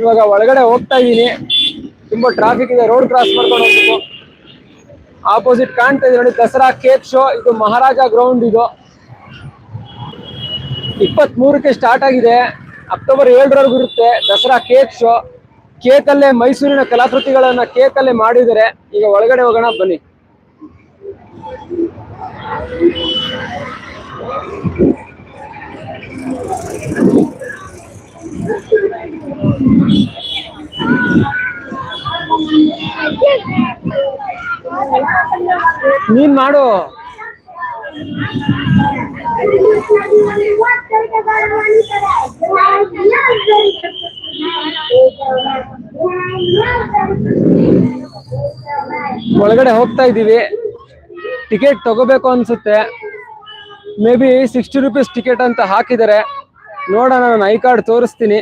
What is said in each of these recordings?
ಇವಾಗ ಒಳಗಡೆ ಹೋಗ್ತಾ ಇದ್ದೀನಿ ತುಂಬಾ ಟ್ರಾಫಿಕ್ ಇದೆ ರೋಡ್ ಕ್ರಾಸ್ ಮಾಡ್ಕೊಂಡು ಹೋಗ್ಬೇಕು. ಆಪೋಸಿಟ್ ಕಾಣ್ತಾ ಇದೆ ನೋಡಿ, ದಸರಾ ಕೇಕ್ ಶೋ ಇದು ಮಹಾರಾಜ ಗ್ರೌಂಡ್ ಇದು. ಇಪ್ಪತ್ತ್ ಮೂರಕ್ಕೆ ಸ್ಟಾರ್ಟ್ ಆಗಿದೆ. ಅಕ್ಟೋಬರ್ ಏಳರವರೆಗೂ ಇರುತ್ತೆ ದಸರಾ ಕೇಕ್ ಶೋ ಕೇಕ್ ಅಲ್ಲೇ ಮೈಸೂರಿನ ಕಲಾಕೃತಿಗಳನ್ನ ಕೇಕಲ್ಲೇ ಮಾಡಿದರೆ ಈಗ ಒಳಗಡೆ ಹೋಗೋಣ, ಬನ್ನಿ. ನೀನ್ ಮಾಡು. ಒಳಗಡೆ ಹೋಗ್ತಾ ಇದ್ದೀವಿ. ಟಿಕೆಟ್ ತಗೋಬೇಕು ಅನ್ಸುತ್ತೆ. May be sixty rupees ticket ಅಂತ ಹಾಕಿದ್ದಾರೆ. ನೋಡೋಣ, ನಾನು ಐ ಕಾರ್ಡ್ ತೋರಿಸ್ತೀನಿ.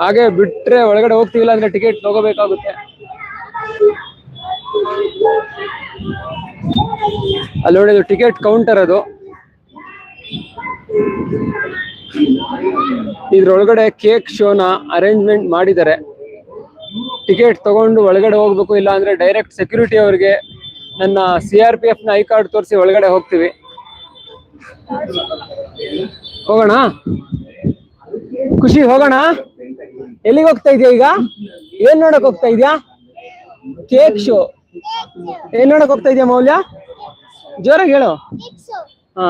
ಹಾಗೆ ಬಿಟ್ರೆ ಒಳಗಡೆ ಹೋಗ್ತೀವಿಲ್ಲ ಅಂದ್ರೆ ಟಿಕೆಟ್ ತಗೋಬೇಕಾಗುತ್ತೆ. ಅಲ್ಲಿ ನೋಡಿದ್ದು ಟಿಕೆಟ್ ಕೌಂಟರ್ ಅದು. ಇದ್ರೊಳಗಡೆ ಕೇಕ್ ಶೋನ ಅರೇಂಜ್ಮೆಂಟ್ ಮಾಡಿದ್ದಾರೆ. ಟಿಕೆಟ್ ತಗೊಂಡು ಒಳಗಡೆ ಹೋಗ್ಬೇಕು ಇಲ್ಲ ಅಂದ್ರೆ ಡೈರೆಕ್ಟ್ ಸೆಕ್ಯೂರಿಟಿ ಅವರಿಗೆ ನನ್ನ ಸಿ ಆರ್ ಪಿ ಎಫ್ನ ಐ ಕಾರ್ಡ್ ತೋರಿಸಿ ಒಳಗಡೆ ಹೋಗ್ತೀವಿ. ಹೋಗೋಣ? ಖುಷಿ, ಹೋಗೋಣ? ಎಲ್ಲಿಗೆ ಹೋಗ್ತಾ ಇದೆಯಾ ಈಗ? ಏನ್ ನೋಡಕ್ ಹೋಗ್ತಾ ಇದೆಯಾ? Cake show. ಏನ್ ನೋಡಕ್ ಹೋಗ್ತಾ ಇದೆಯಾ ಮೌಲ್ಯ? ಜೋರಾಗಿ ಹೇಳು. ಹಾ.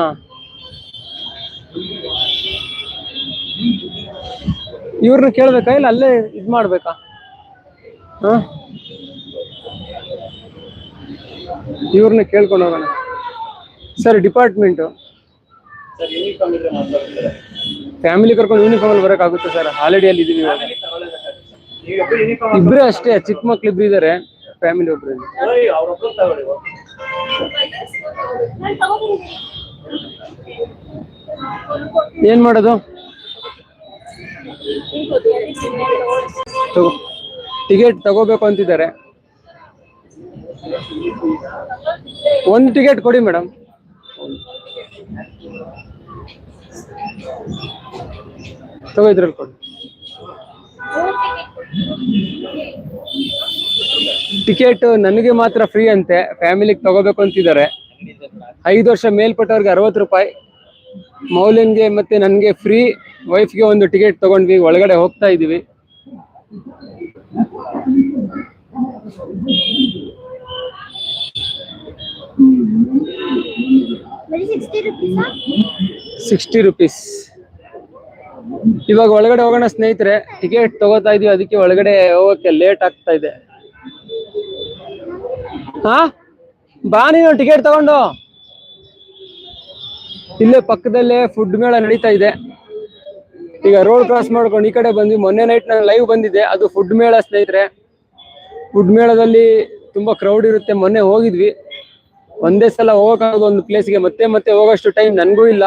ಇವ್ರನ್ನ ಕೇಳ್ಬೇಕಾ ಇಲ್ಲ ಅಲ್ಲೇ ಇದ್ ಮಾಡ್ಬೇಕಾ? ಹಾ. ಇವ್ರನ್ನ ಕೇಳ್ಕೊಂಡು ಹೋಗೋಣ. ಸರ್ ಡಿಪಾರ್ಟ್ಮೆಂಟು ಫ್ಯಾಮಿಲಿ ಕರ್ಕೊಂಡು ಯೂನಿಫಾರ್ಮ್ ಅಲ್ಲಿ ಬರಕಾಗುತ್ತೆ ಸರ್ ಹಾಲಿಡೇ ಅಲ್ಲಿ ಇದೀವಿ ಇವಾಗ. ಇಬ್ರೇ ಅಷ್ಟೇ, ಚಿಕ್ಕ ಮಕ್ಳು ಇಬ್ರು ಇದಾರೆ, ಫ್ಯಾಮಿಲಿ ಒಬ್ರು. ಏನ್ ಮಾಡೋದು ಟಿಕೆಟ್ ತಗೋಬೇಕು ಅಂತಿದ್ದಾರೆ ಒಂದು ಟಿಕೆಟ್ ಕೊಡಿ ಮೇಡಮ್ ತಗೋ ಇದ್ರಲ್ಲಿ ಕೊಡಿ ಟಿಕೆಟ್ ನನಗೆ ಮಾತ್ರ ಫ್ರೀ ಅಂತೆ. ಫ್ಯಾಮಿಲಿಗೆ ತಗೋಬೇಕು ಅಂತಿದ್ದಾರೆ. ಐದು ವರ್ಷ ಮೇಲ್ಪಟ್ಟವ್ರಿಗೆ ಅರವತ್ತು ರೂಪಾಯಿ. ಮೌಲ್ಯನ್ಗೆ ಮತ್ತೆ ನನಗೆ ಫ್ರೀ ವೈಫ್ಗೆ ಒಂದು ಟಿಕೆಟ್ ತಗೊಂಡ್ವಿ. ಒಳಗಡೆ ಹೋಗ್ತಾ ಇದೀವಿ? ಸಿಕ್ಸ್ಟಿ ರುಪೀಸ್ ಇವಾಗ ಒಳಗಡೆ ಹೋಗೋಣ ಸ್ನೇಹಿತರೆ ಟಿಕೆಟ್ ತಗೋತಾ ಇದೀವಿ, ಅದಕ್ಕೆ ಒಳಗಡೆ ಹೋಗಕ್ಕೆ ಲೇಟ್ ಆಗ್ತಾ ಇದೆ. ಹಾ? ಬಾ ನೀನು ಟಿಕೆಟ್ ತಗೊಂಡು. ಇಲ್ಲೇ ಪಕ್ಕದಲ್ಲೇ ಫುಡ್ ಮೇಳ ನಡೀತಾ ಇದೆ. ಈಗ ರೋಡ್ ಕ್ರಾಸ್ ಮಾಡ್ಕೊಂಡು ಈ ಕಡೆ ಬಂದ್ವಿ, ಮೊನ್ನೆ ನೈಟ್ ನಾನು ಲೈವ್ ಬಂದಿದೆ, ಅದು ಫುಡ್ ಮೇಳ ಸ್ನೇಹಿತರೆ. ಫುಡ್ ಮೇಳದಲ್ಲಿ ತುಂಬಾ ಕ್ರೌಡ್ ಇರುತ್ತೆ, ಮೊನ್ನೆ ಹೋಗಿದ್ವಿ. ಒಂದೇ ಸಲ ಹೋಗಕ್ಕಾಗೋದು ಒಂದು ಪ್ಲೇಸ್ಗೆ ಮತ್ತೆ ಮತ್ತೆ ಹೋಗೋಷ್ಟು ಟೈಮ್ ನನಗೂ ಇಲ್ಲ.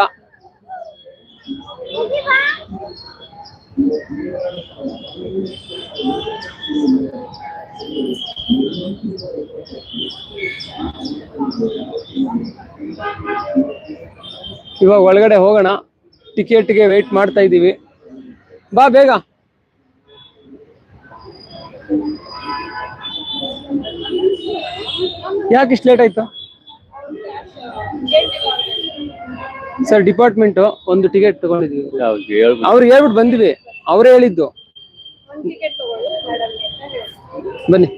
ಇವಾಗ ಒಳಗಡೆ ಹೋಗೋಣ. ಟಿಕೆಟ್ಗೆ ವೆಯ್ಟ್ ಮಾಡ್ತಾ ಇದ್ದೀವಿ. ಬಾ ಬೇಗ. ಯಾಕೆ ಇಷ್ಟು ಲೇಟ್ ಆಯ್ತು? ಸರ್ ಡಿಪಾರ್ಟ್ಮೆಂಟ್ ಒಂದು ಟಿಕೆಟ್ ತಗೊಂಡಿದ್ವಿ. ಅವ್ರು ಹೇಳ್ಬಿಟ್ಟು ಬಂದ್ವಿ. ಅವ್ರೇ ಹೇಳಿದ್ದು. ಬನ್ನಿ.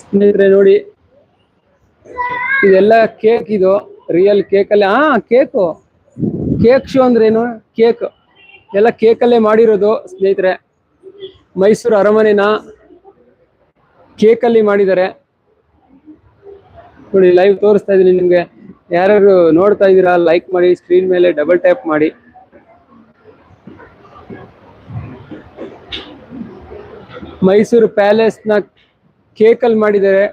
ಸ್ನೇಹಿತರೆ ನೋಡಿ. ಇದೆಲ್ಲ ಕೇಕ್ ಇದು. ರಿಯಲ್ ಕೇಕ್ ಅಲ್ಲಿ. ಹಾ ಕೇಕು ಕೇಕ್ ಶೋ ಅಂದ್ರೆ ಏನು? ಕೇಕ್ ಎಲ್ಲ ಕೇಕ್ ಅಲ್ಲೇ ಮಾಡಿರೋದು ಸ್ನೇಹಿತರೆ. ಮೈಸೂರು ಅರಮನೆನ ಕೇಕ್ ಅಲ್ಲಿ ಮಾಡಿದ್ದಾರೆ. ನೋಡಿ ಲೈವ್ ತೋರಿಸ್ತಾ ಇದೀನಿ ನಿಮ್ಗೆ. ಯಾರ್ಯಾರು ನೋಡ್ತಾ ಇದ್ದೀರಾ ಲೈಕ್ ಮಾಡಿ ಸ್ಕ್ರೀನ್ ಮೇಲೆ ಡಬಲ್ ಟ್ಯಾಪ್ ಮಾಡಿ. ಮೈಸೂರು ಪ್ಯಾಲೇಸ್ನ ಕೇಕಲ್ಲಿ ಮಾಡಿದ್ದಾರೆ.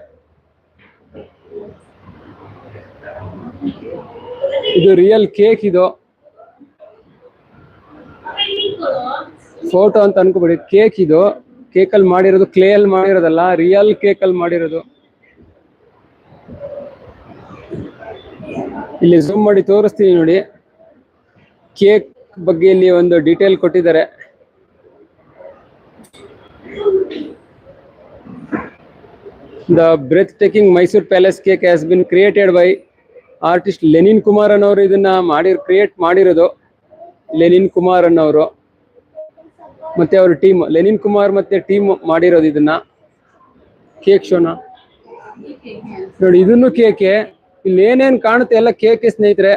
ಇದು ರಿಯಲ್ ಕೇಕ್ ಇದು. ಫೋಟೋ ಅಂತ ಅನ್ಕೋಬೇಡಿ. ಕೇಕ್ ಇದು. ಕೇಕಲ್ಲಿ ಮಾಡಿರೋದು ಕ್ಲೇ ಅಲ್ಲಿ ಮಾಡಿರೋದಲ್ಲ ರಿಯಲ್ ಕೇಕ್ ಅಲ್ಲಿ ಮಾಡಿರೋದು. ಇಲ್ಲಿ ಝೂಮ್ ಮಾಡಿ ತೋರಿಸ್ತೀನಿ ನೋಡಿ. ಕೇಕ್ ಬಗ್ಗೆ ಇಲ್ಲಿ ಒಂದು ಡೀಟೇಲ್ ಕೊಟ್ಟಿದ್ದಾರೆ. The breathtaking Mysore palace cake has been created by artist Lenin Kumar ಅನ್ನೋರು ಇದನ್ನ ಮಾಡಿ ಕ್ರಿಯೇಟ್ ಮಾಡಿರೋದು ಲೆನಿನ್ ಕುಮಾರ್ ಅನ್ನೋರು ಮತ್ತೆ ಅವ್ರ ಟೀಮ್ ಲೆನಿನ್ ಕುಮಾರ್ ಮತ್ತೆ ಟೀಮ್ ಮಾಡಿರೋದು ಇದನ್ನ. ಕೇಕ್ ಶೋನ? ನೋಡಿ, ಇದನ್ನು ಕೇಕೆ ಇಲ್ಲಿ ಏನೇನ್ ಕಾಣುತ್ತೆ ಎಲ್ಲ ಕೇಕೆ ಸ್ನೇಹಿತರೆ?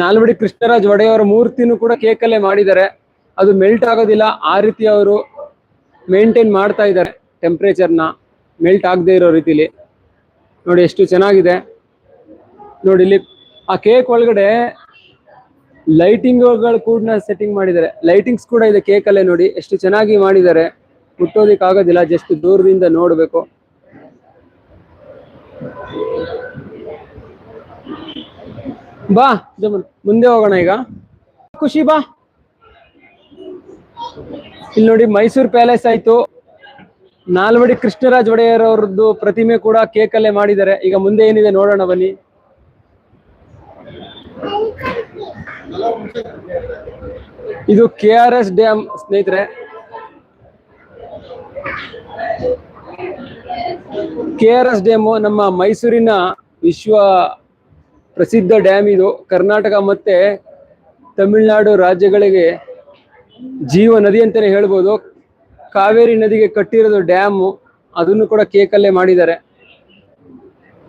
ನಾಲ್ವಡಿ ಕೃಷ್ಣರಾಜ್ ಒಡೆಯವರ ಮೂರ್ತಿನೂ ಕೂಡ ಕೇಕಲ್ಲೇ ಮಾಡಿದ್ದಾರೆ. ಅದು ಮೆಲ್ಟ್ ಆಗೋದಿಲ್ಲ, ಆ ರೀತಿ ಅವರು ಮೇಂಟೈನ್ ಮಾಡ್ತಾ ಇದ್ದಾರೆ ಟೆಂಪ್ರೇಚರ್ನ ಮೆಲ್ಟ್ ಆಗದೆ ಇರೋ ರೀತಿಲಿ. ನೋಡಿ ಎಷ್ಟು ಚೆನ್ನಾಗಿದೆ. ನೋಡಿ ಇಲ್ಲಿ ಆ ಕೇಕ್ ಒಳಗಡೆ ಲೈಟಿಂಗ್ಗಳು ಕೂಡ ಸೆಟ್ಟಿಂಗ್ ಮಾಡಿದ್ದಾರೆ. ಲೈಟಿಂಗ್ಸ್ ಕೂಡ ಇದೆ ಕೇಕಲ್ಲೇ ನೋಡಿ. ಎಷ್ಟು ಚೆನ್ನಾಗಿ ಮಾಡಿದ್ದಾರೆ. ಮುಟ್ಟೋದಿಕ್ ಆಗೋದಿಲ್ಲ ಜಸ್ಟ್ ದೂರದಿಂದ ನೋಡ್ಬೇಕು. ಬಾ ಜಮನ್ ಮುಂದೆ ಹೋಗೋಣ ಈಗ. ಖುಷಿ ಬಾ. ಇಲ್ಲಿ ನೋಡಿ ಮೈಸೂರು ಪ್ಯಾಲೇಸ್ ಆಯ್ತು. ನಾಲ್ವಡಿ ಕೃಷ್ಣರಾಜ್ ಒಡೆಯರ್ ಅವ್ರದ್ದು ಪ್ರತಿಮೆ ಕೂಡ ಕೇಕ್ ಮಾಡಿದ್ದಾರೆ. ಈಗ ಮುಂದೆ ಏನಿದೆ ನೋಡೋಣ ಬನ್ನಿ. ಇದು ಕೆ ಆರ್ ಎಸ್ ಡ್ಯಾಮ್, ಸ್ನೇಹಿತರೆ. ಕೆ ಆರ್ ಎಸ್ ಡ್ಯಾಮು ನಮ್ಮ ಮೈಸೂರಿನ ವಿಶ್ವ ಪ್ರಸಿದ್ಧ ಡ್ಯಾಮ್ ಇದು. ಕರ್ನಾಟಕ ಮತ್ತೆ ತಮಿಳುನಾಡು ರಾಜ್ಯಗಳಿಗೆ ಜೀವ ನದಿ ಅಂತಲೇ ಹೇಳ್ಬೋದು. ಕಾವೇರಿ ನದಿಗೆ ಕಟ್ಟಿರೋದು ಡ್ಯಾಮು, ಅದನ್ನು ಕೂಡ ಕೇಕಲ್ಲೇ ಮಾಡಿದ್ದಾರೆ.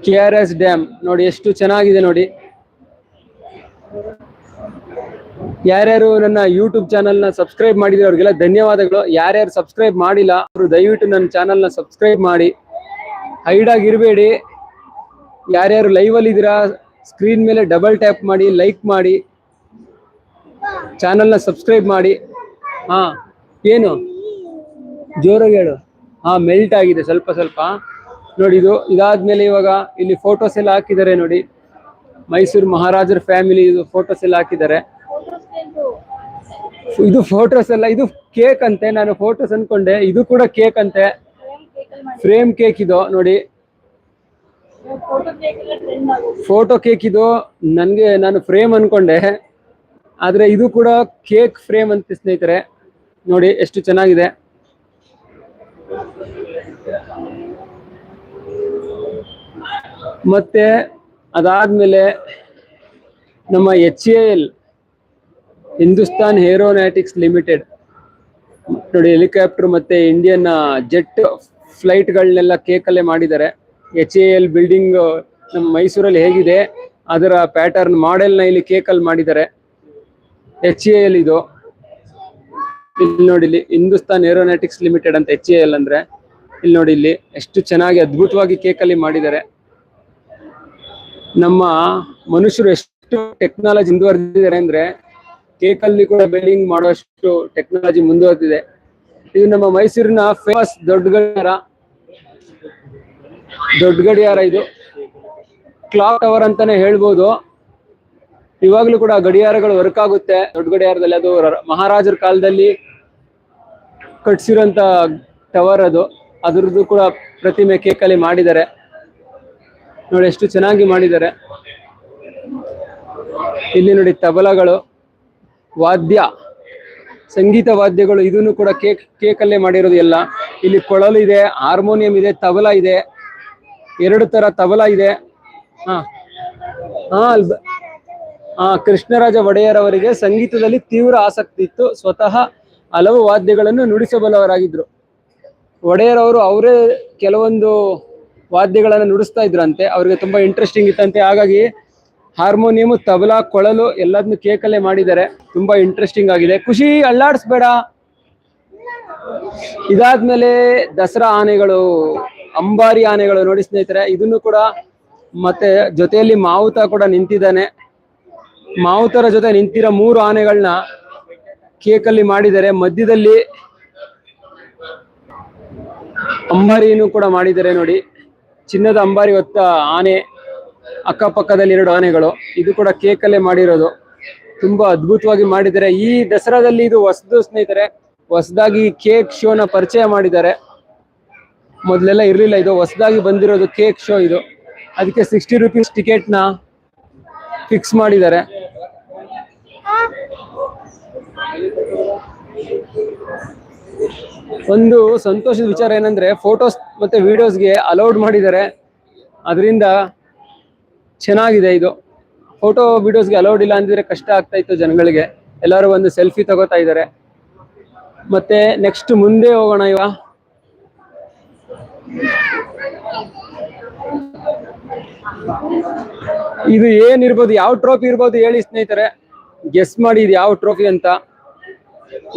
ಕೆ ಆರ್ ಎಸ್ ಡ್ಯಾಮ್ ನೋಡಿ ಎಷ್ಟು ಚೆನ್ನಾಗಿದೆ ನೋಡಿ. ಯಾರ್ಯಾರು ನನ್ನ ಯೂಟ್ಯೂಬ್ ಚಾನಲ್ನ ಸಬ್ಸ್ಕ್ರೈಬ್ ಮಾಡಿದ್ರೆ ಅವ್ರಿಗೆಲ್ಲ ಧನ್ಯವಾದಗಳು. ಯಾರ್ಯಾರು ಸಬ್ಸ್ಕ್ರೈಬ್ ಮಾಡಿಲ್ಲ, ಅವರು ದಯವಿಟ್ಟು ನನ್ನ ಚಾನಲ್ನ ಸಬ್ಸ್ಕ್ರೈಬ್ ಮಾಡಿ. ಹೈಡ್ ಆಗಿರಬೇಡಿ ಯಾರ್ಯಾರು ಲೈವ್ ಅಲ್ಲಿ ಇದೀರಾ ಸ್ಕ್ರೀನ್ ಮೇಲೆ ಡಬಲ್ ಟ್ಯಾಪ್ ಮಾಡಿ ಲೈಕ್ ಮಾಡಿ ಚಾನಲ್ನ ಸಬ್ಸ್ಕ್ರೈಬ್ ಮಾಡಿ. ಹಾ, ಏನು? ಜೋರಾಗಿ ಹೇಳು. ಹಾ ಮೆಲ್ಟ್ ಆಗಿದೆ ಸ್ವಲ್ಪ ಸ್ವಲ್ಪ. ನೋಡಿ, ಇದು ಇದಾದ್ಮೇಲೆ ಇವಾಗ ಇಲ್ಲಿ ಫೋಟೋಸ್ ಎಲ್ಲ ಹಾಕಿದ್ದಾರೆ ನೋಡಿ. ಮೈಸೂರು ಮಹಾರಾಜರ ಫ್ಯಾಮಿಲಿ ಇದು ಫೋಟೋಸ್ ಎಲ್ಲ ಹಾಕಿದ್ದಾರೆ. ಇದು ಫೋಟೋಸ್ ಎಲ್ಲ, ಇದು ಕೇಕ್ ಅಂತೆ. ನಾನು ಫೋಟೋಸ್ ಅನ್ಕೊಂಡೆ. ಇದು ಕೂಡ ಕೇಕ್ ಅಂತೆ. ಫ್ರೇಮ್ ಕೇಕ್ ಇದು, ನೋಡಿ. ಫೋಟೋ ಕೇಕ್ ಇದು, ನನಗೆ ನಾನು ಫ್ರೇಮ್ ಅನ್ಕೊಂಡೆ. ಆದ್ರೆ ಇದು ಕೂಡ ಕೇಕ್ ಫ್ರೇಮ್ ಅಂತ ಸ್ನೇಹಿತರೆ. ನೋಡಿ ಎಷ್ಟು ಚೆನ್ನಾಗಿದೆ. ಮತ್ತೆ ಅದಾದ್ಮೇಲೆ ನಮ್ಮ H A L Hindustan aeronautics limited ನೋಡಿ ಹೆಲಿಕಾಪ್ಟರ್ ಮತ್ತೆ ಇಂಡಿಯನ್ ಜೆಟ್ ಫ್ಲೈಟ್ಗಳನ್ನೆಲ್ಲ ಕೇಕಲ್ಲೇ ಮಾಡಿದ್ದಾರೆ. ಎಚ್ ಎ ಎಲ್ ಬಿಲ್ಡಿಂಗ್ ನಮ್ಮ ಮೈಸೂರಲ್ಲಿ ಹೇಗಿದೆ, ಅದರ ಪ್ಯಾಟರ್ನ್ ಮಾಡೆಲ್ನ ಇಲ್ಲಿ ಕೇಕಲ್ಲಿ ಮಾಡಿದ್ದಾರೆ. ಎಚ್ ಎ ಎಲ್ ಇದು. ಇಲ್ಲಿ ನೋಡಿ ಇಲ್ಲಿ ಹಿಂದೂಸ್ತಾನ್ ಏರೋನಾಟಿಕ್ಸ್ ಲಿಮಿಟೆಡ್ ಅಂತ ಎಚ್ ಎ ಎಲ್ ಅಂದ್ರೆ. ಇಲ್ಲಿ ನೋಡಿ ಇಲ್ಲಿ ಎಷ್ಟು ಚೆನ್ನಾಗಿ ಅದ್ಭುತವಾಗಿ ಕೇಕಲ್ಲಿ ಮಾಡಿದ್ದಾರೆ. ನಮ್ಮ ಮನುಷ್ಯರು ಎಷ್ಟು ಟೆಕ್ನಾಲಜಿ ಮುಂದುವರೆದಿದ್ದಾರೆ ಅಂದ್ರೆ, ಕೇಕಲ್ಲಿ ಕೂಡ ಬಿಲ್ಡಿಂಗ್ ಮಾಡುವಷ್ಟು ಟೆಕ್ನಾಲಜಿ ಮುಂದುವರೆದಿದೆ. ಇದು ನಮ್ಮ ಮೈಸೂರಿನ ಫೇಮಸ್ ದೊಡ್ಡ ದೊಡ್ಡ ಗಡಿಯಾರ ಇದು. ಕ್ಲಾಕ್ ಟವರ್ ಅಂತಾನೆ ಹೇಳ್ಬೋದು. ಇವಾಗ್ಲೂ ಕೂಡ ಗಡಿಯಾರಗಳು ವರ್ಕ್ ಆಗುತ್ತೆ. ದೊಡ್ಡ ಗಡಿಯಾರದಲ್ಲಿ ಅದು ಮಹಾರಾಜರ ಕಾಲದಲ್ಲಿ ಕಟ್ಸಿರೋಂತ ಟವರ್ ಅದು. ಅದ್ರದ್ದು ಕೂಡ ಪ್ರತಿಮೆ ಕೇಕಲ್ಲಿ ಮಾಡಿದ್ದಾರೆ. ನೋಡಿ ಎಷ್ಟು ಚೆನ್ನಾಗಿ ಮಾಡಿದ್ದಾರೆ. ಇಲ್ಲಿ ನೋಡಿ ತಬಲಗಳು, ವಾದ್ಯ, ಸಂಗೀತ ವಾದ್ಯಗಳು, ಇದನ್ನು ಕೂಡ ಕೇಕ್, ಕೇಕಲ್ಲೇ ಮಾಡಿರೋದು ಎಲ್ಲ. ಇಲ್ಲಿ ಕೊಳಲು ಇದೆ, ಹಾರ್ಮೋನಿಯಂ ಇದೆ, ತಬಲ ಇದೆ. ಎರಡು ತರ ತಬಲ ಇದೆ. ಹಾ. ಹಾ ಆ ಕೃಷ್ಣರಾಜ ಒಡೆಯರ್ ಅವರಿಗೆ ಸಂಗೀತದಲ್ಲಿ ತೀವ್ರ ಆಸಕ್ತಿ ಇತ್ತು. ಸ್ವತಃ ಹಲವು ವಾದ್ಯಗಳನ್ನು ನುಡಿಸಬಲ್ಲವರಾಗಿದ್ರು. ಒಡೆಯರ್ ಅವರು ಅವರೇ ಕೆಲವೊಂದು ವಾದ್ಯಗಳನ್ನು ನುಡಿಸ್ತಾ ಇದ್ರಂತೆ. ಅವ್ರಿಗೆ ತುಂಬಾ ಇಂಟ್ರೆಸ್ಟಿಂಗ್ ಇತ್ತಂತೆ. ಹಾಗಾಗಿ ಹಾರ್ಮೋನಿಯಂ, ತಬಲಾ, ಕೊಳಲು ಎಲ್ಲದನ್ನು ಕೇಕಲ್ಲೇ ಮಾಡಿದ್ದಾರೆ. ತುಂಬಾ ಇಂಟ್ರೆಸ್ಟಿಂಗ್ ಆಗಿದೆ. ಖುಷಿ ಅಲ್ಲಾಡಿಸ್ಬೇಡ ಇದಾದ್ಮೇಲೆ ದಸರಾ ಆನೆಗಳು ಅಂಬಾರಿ ಆನೆಗಳು ನೋಡಿ ಸ್ನೇಹಿತರೆ, ಇದನ್ನು ಕೂಡ ಮತ್ತೆ ಜೊತೆಯಲ್ಲಿ ಮಾವುತ ಕೂಡ ನಿಂತಿದ್ದಾನೆ. ಮಾವುತರ ಜೊತೆ ನಿಂತಿರೋ ಮೂರು ಆನೆಗಳನ್ನ ಕೇಕಲ್ಲಿ ಮಾಡಿದ್ದಾರೆ. ಮಧ್ಯದಲ್ಲಿ ಅಂಬಾರಿನೂ ಕೂಡ ಮಾಡಿದ್ದಾರೆ ನೋಡಿ. ಚಿನ್ನದ ಅಂಬಾರಿ ಹೊತ್ತ ಆನೆ, ಅಕ್ಕಪಕ್ಕದಲ್ಲಿ ಎರಡು ಆನೆಗಳು. ಇದು ಕೂಡ ಕೇಕಲ್ಲೇ ಮಾಡಿರೋದು. ತುಂಬಾ ಅದ್ಭುತವಾಗಿ ಮಾಡಿದ್ದಾರೆ. ಈ ದಸರಾದಲ್ಲಿ ಇದು ಹೊಸದು ಸ್ನೇಹಿತರೆ, ಹೊಸದಾಗಿ ಕೇಕ್ ಶೋನ ಪರಿಚಯ ಮಾಡಿದ್ದಾರೆ. ಮೊದಲೆಲ್ಲ ಇರಲಿಲ್ಲ ಇದು. ಹೊಸದಾಗಿ ಬಂದಿರೋದು ಕೇಕ್ ಶೋ ಇದು. ಅದಕ್ಕೆ ಸಿಕ್ಸ್ಟಿ ರುಪೀಸ್ ಟಿಕೆಟ್ನ ಫಿಕ್ಸ್ ಮಾಡಿದ್ದಾರೆ. ಒಂದು ಸಂತೋಷದ ವಿಚಾರ ಏನಂದ್ರೆ ಫೋಟೋಸ್ ಮತ್ತೆ ವಿಡಿಯೋಸ್ಗೆ ಅಲೌಡ್ ಮಾಡಿದ್ದಾರೆ. ಅದರಿಂದ ಚೆನ್ನಾಗಿದೆ ಇದು. ಫೋಟೋ ವಿಡಿಯೋಸ್ಗೆ ಅಲೌಡ್ ಇಲ್ಲ ಅಂದಿದ್ರೆ ಕಷ್ಟ ಆಗ್ತಾ ಇತ್ತು ಜನಗಳಿಗೆ. ಎಲ್ಲರೂ ಒಂದು ಸೆಲ್ಫಿ ತಗೋತಾ ಇದ್ದಾರೆ. ಮತ್ತೆ ನೆಕ್ಸ್ಟ್ ಮುಂದೆ ಹೋಗೋಣ ಇವ. ಇದು ಏನಿರ್ಬೋದು, ಯಾವ ಟ್ರೋಫಿ ಇರ್ಬೋದು ಹೇಳಿ ಸ್ನೇಹಿತರೆ. ಗೆಸ್ ಮಾಡಿ ಇದು ಯಾವ ಟ್ರೋಫಿ ಅಂತ.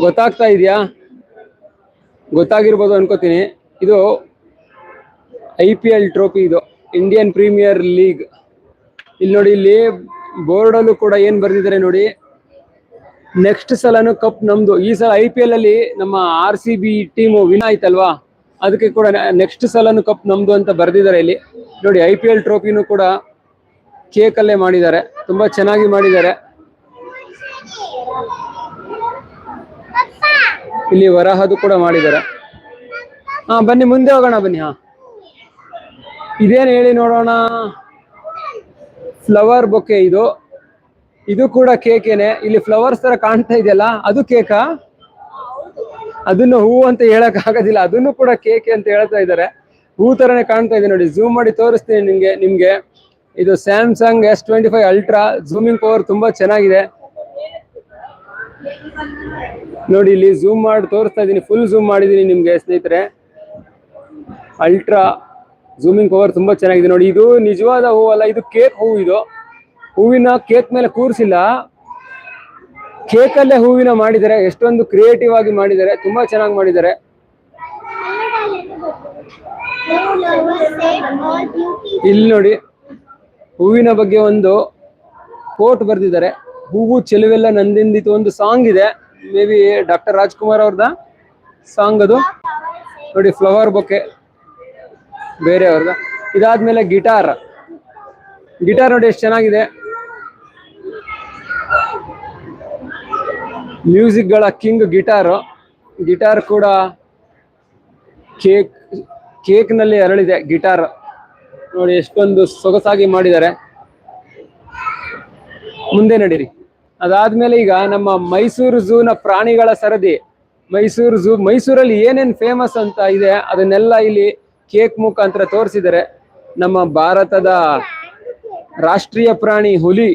ಗೊತ್ತಾಗ್ತಾ ಇದೆಯಾ? ಗೊತ್ತಾಗಿರ್ಬೋದು ಅನ್ಕೋತೀನಿ. ಇದು ಐ ಪಿ ಎಲ್ ಟ್ರೋಫಿ ಇದು. ಇಂಡಿಯನ್ ಪ್ರೀಮಿಯರ್ ಲೀಗ್ ಇಲ್ಲಿ ನೋಡಿ, ಇಲ್ಲಿ ಬೋರ್ಡ್ ಅಲ್ಲೂ ಕೂಡ ಏನ್ ಬರ್ದಿದ್ದಾರೆ ನೋಡಿ. ನೆಕ್ಸ್ಟ್ ಸಲನು ಕಪ್ ನಮ್ದು. ಈ ಸಲ ಐ ಪಿ ಎಲ್ ಅಲ್ಲಿ ನಮ್ಮ R C B team win ಆಯ್ತಲ್ವಾ? ಅದಕ್ಕೆ ಕೂಡ ನೆಕ್ಸ್ಟ್ ಸಲನು ಕಪ್ ನಮ್ದು ಅಂತ ಬರೆದಿದ್ದಾರೆ ಇಲ್ಲಿ. ನೋಡಿ ಐ ಪಿ ಎಲ್ ಟ್ರೋಫಿನೂ ಕೂಡ ಕೇಕಲ್ಲೇ ಮಾಡಿದ್ದಾರೆ. ತುಂಬಾ ಚೆನ್ನಾಗಿ ಮಾಡಿದ್ದಾರೆ. ಇಲ್ಲಿ ವರಹದು ಕೂಡ ಮಾಡಿದ್ದಾರೆ. ಹಾ, ಬನ್ನಿ, ಮುಂದೆ ಹೋಗೋಣ, ಬನ್ನಿ, ಹಾ. ಇದೇನು ಹೇಳಿ ನೋಡೋಣ? ಫ್ಲವರ್ ಬೊಕ್ಕೆ ಇದು. ಇದು ಕೂಡ ಕೇಕೇನೆ ಇಲ್ಲಿ ಫ್ಲವರ್ಸ್ ತರ ಕಾಣ್ತಾ ಇದೆಯಲ್ಲ, ಅದು ಕೇಕಾ ಅದನ್ನು ಹೂ ಅಂತ ಹೇಳಕ್ ಆಗೋದಿಲ್ಲ. ಅದನ್ನು ಕೂಡ ಕೇಕೆ ಅಂತ ಹೇಳ್ತಾ ಇದ್ದಾರೆ. ಹೂ ತರನೇ ಕಾಣ್ತಾ ಇದೆ ನೋಡಿ. ಝೂಮ್ ಮಾಡಿ ತೋರಿಸ್ತೀನಿ ನಿಮ್ಗೆ ನಿಮ್ಗೆ. ಇದು Samsung S twenty five ultra zooming power ತುಂಬಾ ಚೆನ್ನಾಗಿದೆ. ನೋಡಿ, ಇಲ್ಲಿ ಝೂಮ್ ಮಾಡಿ ತೋರಿಸ್ತಾ ಇದ್ದೀನಿ. ಫುಲ್ ಝೂಮ್ ಮಾಡಿದ್ದೀನಿ ನಿಮ್ಗೆ ಸ್ನೇಹಿತರೆ. ಅಲ್ಟ್ರಾ ಝೂಮಿಂಗ್ ಪವರ್ ತುಂಬಾ ಚೆನ್ನಾಗಿದೆ ನೋಡಿ. ಇದು ನಿಜವಾದ ಹೂವಲ್ಲ ಇದು ಕೇಕ್ ಹೂವು ಇದು. ಹೂವಿನ ಕೇಕ್ ಮೇಲೆ ಕೂರಿಸಿಲ್ಲ. ಕೇಕ್ ಅಲ್ಲೇ ಹೂವಿನ ಮಾಡಿದರೆ ಎಷ್ಟೊಂದು ಕ್ರಿಯೇಟಿವ್ ಆಗಿ ಮಾಡಿದ್ದಾರೆ, ತುಂಬಾ ಚೆನ್ನಾಗಿ ಮಾಡಿದ್ದಾರೆ. ಇಲ್ಲಿ ನೋಡಿ, ಹೂವಿನ ಬಗ್ಗೆ ಒಂದು ಕೋಟ್ ಬರ್ದಿದ್ದಾರೆ. ಹೂವು ಚೆಲುವೆಲ್ಲ ನಂದಿಂದಿತು ಒಂದು ಸಾಂಗ್ ಇದೆ. ಮೇ ಬಿ ಡಾಕ್ಟರ್ ರಾಜ್ಕುಮಾರ್ ಅವ್ರದ ಸಾಂಗ್ ಅದು. ನೋಡಿ ಫ್ಲವರ್ ಬೊಕ್ಕೆ ಬೇರೆ ಅವ್ರದ. ಇದಾದ್ಮೇಲೆ ಗಿಟಾರ್ ಗಿಟಾರ್ ನೋಡಿ, ಎಷ್ಟು ಚೆನ್ನಾಗಿದೆ. ಮ್ಯೂಸಿಕ್ಗಳ ಕಿಂಗ್ ಗಿಟಾರ್. ಗಿಟಾರ್ ಕೂಡ ಕೇಕ್ ಕೇಕ್ನಲ್ಲಿ ಅರಳಿದೆ ಗಿಟಾರ್. ನೋಡಿ ಎಷ್ಟೊಂದು ಸೊಗಸಾಗಿ ಮಾಡಿದ್ದಾರೆ. ಮುಂದೆ ನಡೀರಿ. ಅದಾದ್ಮೇಲೆ ಈಗ ನಮ್ಮ ಮೈಸೂರು ಝೂನ ಪ್ರಾಣಿಗಳ ಸರದಿ. ಮೈಸೂರು ಝೂ, ಮೈಸೂರಲ್ಲಿ ಏನೇನು ಫೇಮಸ್ ಅಂತ ಇದೆ, ಅದನ್ನೆಲ್ಲ ಇಲ್ಲಿ ಕೇಕ್ ಮುಖಾಂತರ ತೋರಿಸಿದ್ದಾರೆ. ನಮ್ಮ ಭಾರತದ ರಾಷ್ಟ್ರೀಯ ಪ್ರಾಣಿ ಹುಲಿ,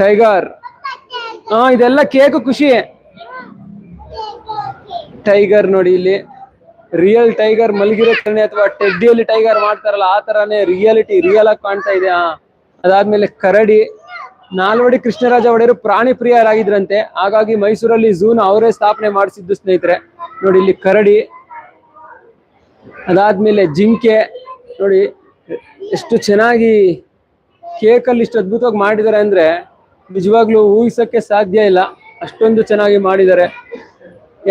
ಟೈಗರ್. ಹಾ ಇದೆಲ್ಲ ಕೇಕ್ ಖುಷಿ. ಟೈಗರ್ ನೋಡಿ ಇಲ್ಲಿ. ರಿಯಲ್ ಟೈಗರ್ ಮಲಗಿರೋ ಕಣ್ಣೆ ಅಥವಾ ಟೆಡ್ಡಿಯಲ್ಲಿ ಟೈಗರ್ ಮಾಡ್ತಾರಲ್ಲ, ಆ ತರಾನೇ ರಿಯಾಲಿಟಿ ರಿಯಲ್ ಆಗಿ ಕಾಣ್ತಾ ಇದೆ. ಅದಾದ್ಮೇಲೆ ಕರಡಿ. ನಾಲ್ವಡಿ ಕೃಷ್ಣರಾಜ ಒಡೆಯರು ಪ್ರಾಣಿ ಪ್ರಿಯರಾಗಿದ್ರಂತೆ. ಹಾಗಾಗಿ ಮೈಸೂರಲ್ಲಿ ಝೂನ್ ಅವರೇ ಸ್ಥಾಪನೆ ಮಾಡಿಸಿದ್ದು ಸ್ನೇಹಿತರೆ. ನೋಡಿ ಇಲ್ಲಿ ಕರಡಿ. ಅದಾದ್ಮೇಲೆ ಜಿಂಕೆ. ನೋಡಿ, ಎಷ್ಟು ಚೆನ್ನಾಗಿ ಕೇಕಲ್ಲಿ ಇಷ್ಟು ಅದ್ಭುತವಾಗಿ ಮಾಡಿದ್ದಾರೆ ಅಂದ್ರೆ ನಿಜವಾಗ್ಲೂ ಊಹಿಸಕ್ಕೆ ಸಾಧ್ಯ ಇಲ್ಲ. ಅಷ್ಟೊಂದು ಚೆನ್ನಾಗಿ ಮಾಡಿದ್ದಾರೆ.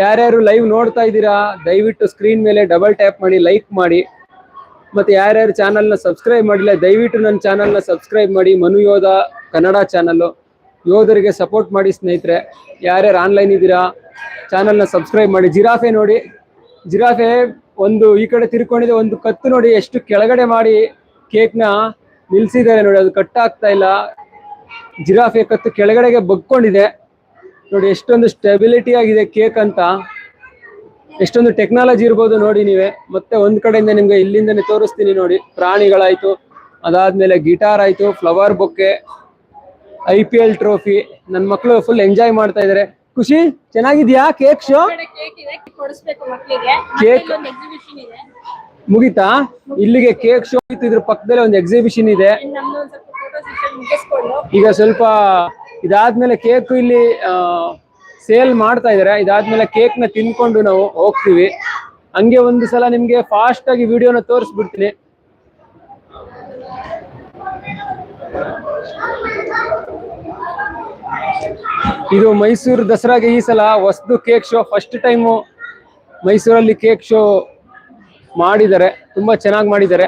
ಯಾರ್ಯಾರು ಲೈವ್ ನೋಡ್ತಾ ಇದ್ದೀರಾ, ದಯವಿಟ್ಟು ಸ್ಕ್ರೀನ್ ಮೇಲೆ ಡಬಲ್ ಟ್ಯಾಪ್ ಮಾಡಿ ಲೈಕ್ ಮಾಡಿ. ಮತ್ತೆ ಯಾರ್ಯಾರು ಚಾನಲ್ನ ಸಬ್ಸ್ಕ್ರೈಬ್ ಮಾಡಿಲ್ಲ, ದಯವಿಟ್ಟು ನನ್ನ ಚಾನಲ್ನ ಸಬ್ಸ್ಕ್ರೈಬ್ ಮಾಡಿ. ಮನು ಯೋಧ ಕನ್ನಡ ಚಾನಲ್ಲು ಯೋಧರಿಗೆ ಸಪೋರ್ಟ್ ಮಾಡಿ ಸ್ನೇಹಿತರೆ. ಯಾರ್ಯಾರು ಆನ್ಲೈನ್ ಇದ್ದೀರಾ ಚಾನಲ್ನ ಸಬ್ಸ್ಕ್ರೈಬ್ ಮಾಡಿ. ಜಿರಾಫೆ ನೋಡಿ. ಜಿರಾಫೆ ಒಂದು ಈ ಕಡೆ ತಿರ್ಕೊಂಡಿದೆ, ಒಂದು ಕತ್ತು ನೋಡಿ. ಎಷ್ಟು ಕೆಳಗಡೆ ಮಾಡಿ ಕೇಕ್ನ ನಿಲ್ಸಿದ್ದಾರೆ ನೋಡಿ. ಅದು ಕಟ್ಟಾಗ್ತಾ ಇಲ್ಲ. ಜಿರಾಫೆ ಕತ್ತು ಕೆಳಗಡೆಗೆ ಬಗ್ಕೊಂಡಿದೆ. ನೋಡಿ ಎಷ್ಟೊಂದು ಸ್ಟೆಬಿಲಿಟಿ ಆಗಿದೆ ಕೇಕ್ ಅಂತ. ಎಷ್ಟೊಂದು ಟೆಕ್ನಾಲಜಿ ಇರ್ಬೋದು ನೋಡಿ ನೀವೇ. ಮತ್ತೆ ಒಂದ್ ಕಡೆಯಿಂದ ನಿಮ್ಗೆ ಇಲ್ಲಿಂದನೇ ತೋರಿಸ್ತೀನಿ ನೋಡಿ. ಪ್ರಾಣಿಗಳಾಯ್ತು ಅದಾದ್ಮೇಲೆ ಗಿಟಾರ್ ಆಯ್ತು flower bouquet I P L trophy ನನ್ನ ಮಕ್ಕಳು ಫುಲ್ ಎಂಜಾಯ್ ಮಾಡ್ತಾ ಇದಾರೆ. ಖುಷಿ? ಚೆನ್ನಾಗಿದ್ಯಾ ಕೇಕ್ ಶೋ ಕೇಕ್ ಮುಗಿತಾ? ಇಲ್ಲಿಗೆ ಕೇಕ್ ಶೋ ಇತ್ತು ಇದ್ರ ಪಕ್ಕದಲ್ಲಿ ಒಂದು ಎಕ್ಸಿಬಿಷನ್ ಇದೆ. ಈಗ ಸ್ವಲ್ಪ ಇದಾದ್ಮೇಲೆ ಕೇಕ್ ಇಲ್ಲಿ ಸೇಲ್ ಮಾಡ್ತಾ ಇದಾರೆ ಇದಾದ್ಮೇಲೆ ಕೇಕ್ನ ತಿನ್ಕೊಂಡು ನಾವು ಹೋಗ್ತೀವಿ. ಹಂಗೆ ಒಂದು ಸಲ ನಿಮ್ಗೆ ಫಾಸ್ಟ್ ಆಗಿ ವಿಡಿಯೋನ ತೋರಿಸ್ಬಿಡ್ತೀನಿ. ಇದು ಮೈಸೂರು ದಸರಾಗೆ ಈ ಸಲ ಹೊಸದು ಕೇಕ್ ಶೋ ಫಸ್ಟ್ ಟೈಮು ಮೈಸೂರಲ್ಲಿ ಕೇಕ್ ಶೋ ಮಾಡಿದ್ದಾರೆ. ತುಂಬಾ ಚೆನ್ನಾಗಿ ಮಾಡಿದ್ದಾರೆ.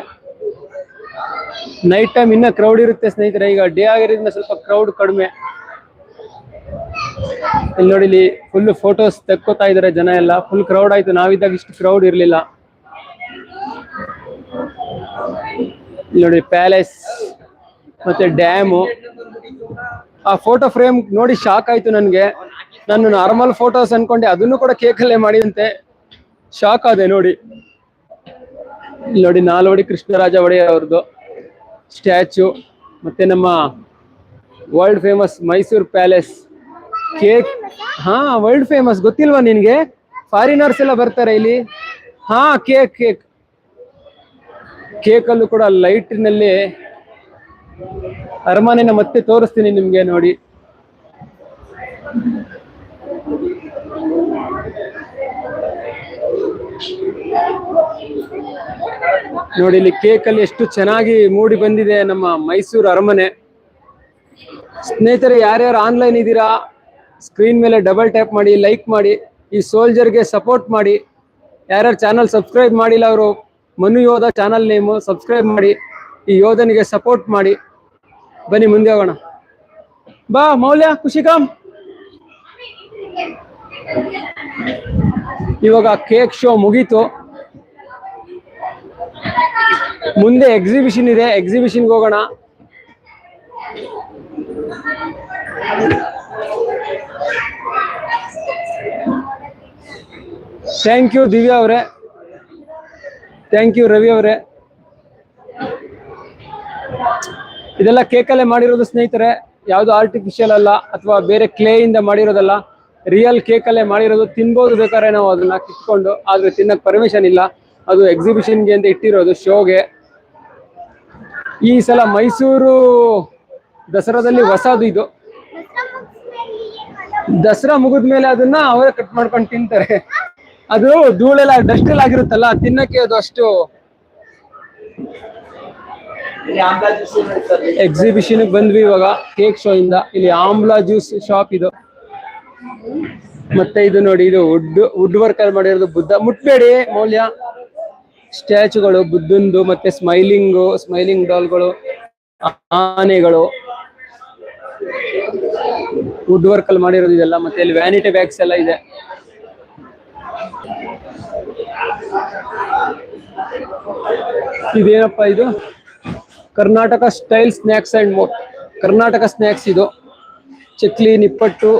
ನೈಟ್ ಟೈಮ್ ಇನ್ನ ಕ್ರೌಡ್ ಇರುತ್ತೆ ಸ್ನೇಹಿತರೆ. ಈಗ ಡೇ ಆಗಿರೋದ್ರಿಂದ ಸ್ವಲ್ಪ ಕ್ರೌಡ್ ಕಡಿಮೆ. ಇಲ್ಲಿ ನೋಡಿ, ಇಲ್ಲಿ ಫುಲ್ ಫೋಟೋಸ್ ತೆಕ್ಕೋತಾ ಇದಾರೆ ಜನ ಎಲ್ಲ. ಫುಲ್ ಕ್ರೌಡ್ ಆಯ್ತು. ನಾವಿದ್ದಾಗ ಇಷ್ಟು ಕ್ರೌಡ್ ಇರ್ಲಿಲ್ಲ. ನೋಡಿ ಪ್ಯಾಲೇಸ್ ಮತ್ತೆ ಡ್ಯಾಮು ಆ ಫೋಟೋ ಫ್ರೇಮ್ ನೋಡಿ ಶಾಕ್ ಆಯ್ತು ನನ್ಗೆ. ನಾನು ನಾರ್ಮಲ್ ಫೋಟೋಸ್ ಅನ್ಕೊಂಡೆ. ಅದನ್ನು ಕೂಡ ಕೇಕಲ್ಲೇ ಮಾಡಿದಂತೆ. ಶಾಕ್ ಆದೆ ನೋಡಿ. ನೋಡಿ, ನಾಲ್ವಡಿ ಕೃಷ್ಣರಾಜ ಒಡೆಯರ್ ಅವ್ರದ್ದು. ಸ್ಟ್ಯಾಚು ಮತ್ತೆ ನಮ್ಮ world famous Mysuru palace. Cake ಹಾ ವರ್ಲ್ಡ್ ಫೇಮಸ್ ಗೊತ್ತಿಲ್ವಾ ನಿನ್ಗೆ? ಫಾರಿನರ್ಸ್ ಎಲ್ಲ ಬರ್ತಾರೆ ಇಲ್ಲಿ. ಹಾ ಕೇಕ್ ಕೇಕ್. ಕೇಕ್ ಅಲ್ಲೂ ಕೂಡ ಲೈಟಿನಲ್ಲಿ ಅರಮನೆನ ಮತ್ತೆ ತೋರಿಸ್ತೀನಿ ನಿಮ್ಗೆ ನೋಡಿ. ನೋಡಿ, ಇಲ್ಲಿ ಕೇಕ್ ಅಲ್ಲಿ ಎಷ್ಟು ಚೆನ್ನಾಗಿ ಮೂಡಿ ಬಂದಿದೆ ನಮ್ಮ ಮೈಸೂರು ಅರಮನೆ. ಸ್ನೇಹಿತರೆ, ಯಾರ್ಯಾರು ಆನ್ಲೈನ್ ಇದ್ದೀರಾ? ಸ್ಕ್ರೀನ್ ಮೇಲೆ ಡಬಲ್ ಟ್ಯಾಪ್ ಮಾಡಿ ಲೈಕ್ ಮಾಡಿ, ಈ ಸೋಲ್ಜರ್ಗೆ ಸಪೋರ್ಟ್ ಮಾಡಿ. ಯಾರ್ಯಾರು ಚಾನಲ್ ಸಬ್ಸ್ಕ್ರೈಬ್ ಮಾಡಿಲ್ಲ ಅವರು, ಮನು ಯೋಧ ಚಾನಲ್ ನೇಮು ಸಬ್ಸ್ಕ್ರೈಬ್ ಮಾಡಿ, ಈ ಯೋಧನಿಗೆ ಸಪೋರ್ಟ್ ಮಾಡಿ. ಬನ್ನಿ, ಮುಂದೆ ಹೋಗೋಣ. ಬಾ, ಮೌಲ್ಯ ಖುಷಿಕಾಮ್ ಇವಾಗ ಕೇಕ್ ಶೋ ಮುಗೀತು. ಮುಂದೆ ಎಕ್ಸಿಬಿಷನ್ ಇದೆ. ಎಕ್ಸಿಬಿಷನ್ಗೆ ಹೋಗೋಣ. ಥ್ಯಾಂಕ್ ಯು ದಿವ್ಯಾ ಅವರೇ. ಥ್ಯಾಂಕ್ ಯು ರವಿ ಅವರೇ. ಇದೆಲ್ಲ ಕೇಕಲ್ಲೇ ಮಾಡಿರೋದು ಸ್ನೇಹಿತರೆ. ಯಾವುದು ಆರ್ಟಿಫಿಷಿಯಲ್ ಅಲ್ಲ ಅಥವಾ ಬೇರೆ ಕ್ಲೇ ಇಂದ ಮಾಡಿರೋದಲ್ಲ ರಿಯಲ್ ಕೇಕಲ್ಲೇ ಮಾಡಿರೋದು ತಿನ್ಬೋದು ಬೇಕಾದ್ರೆ ನಾವು ಅದನ್ನ ಕಿತ್ಕೊಂಡು, ಆದ್ರೆ ತಿನ್ನಕ್ ಪರ್ಮಿಷನ್ ಇಲ್ಲ. ಅದು ಎಕ್ಸಿಬಿಷನ್ಗೆ ಅಂತ ಇಟ್ಟಿರೋದು, ಶೋಗೆ. ಈ ಸಲ ಮೈಸೂರು ದಸರಾದಲ್ಲಿ ಹೊಸದು ಇದು. ದಸರಾ ಮುಗಿದ ಮೇಲೆ ಅದನ್ನ ಅವರೇ ಕಟ್ ಮಾಡ್ಕೊಂಡು ತಿಂತಾರೆ. ಅದು ಧೂಳೆಲ್ಲ ಡಸ್ಟ್ ಎಲ್ಲ ಆಗಿರುತ್ತಲ್ಲ, ತಿನ್ನಕ್ಕೆ ಅದು ಅಷ್ಟು ಎಕ್ಸಿಬಿಷನ್ ಬಂದ್ವಿ ಇವಾಗ ಕೇಕ್ ಶೋ ಇಂದ. ಇಲ್ಲಿ ಆಮ್ಲಾ ಜ್ಯೂಸ್ ಶಾಪ್ ಇದು. ಮತ್ತೆ ಇದು ನೋಡಿ, ಇದು ವುಡ್ ವುಡ್ ವರ್ಕ್ ಮಾಡಿರೋದು ಬುದ್ಧ. ಮುಟ್ಬೇಡಿ ಮೌಲ್ಯ. ಸ್ಟ್ಯಾಚುಗಳು, ಬುದ್ಧಂದು ಮತ್ತೆ ಸ್ಮೈಲಿಂಗು, ಸ್ಮೈಲಿಂಗ್ ಡಾಲ್ಗಳು, ಆನೆಗಳು. ವುಡ್ ವರ್ಕ್ ಅಲ್ಲಿ ಮಾಡಿರೋದು ಇದೆಲ್ಲ, ಮತ್ತೆ ಇಲ್ಲಿ ವ್ಯಾನಿಟಿ ಬ್ಯಾಗ್ಸ್ ಎಲ್ಲ ಇದೆ. ಇದೇನಪ್ಪ ಇದು? Karnataka style snacks and more Karnataka snacks ಇದು. ಚಕ್ಲಿ, ನಿಪ್ಪಟ್ಟು.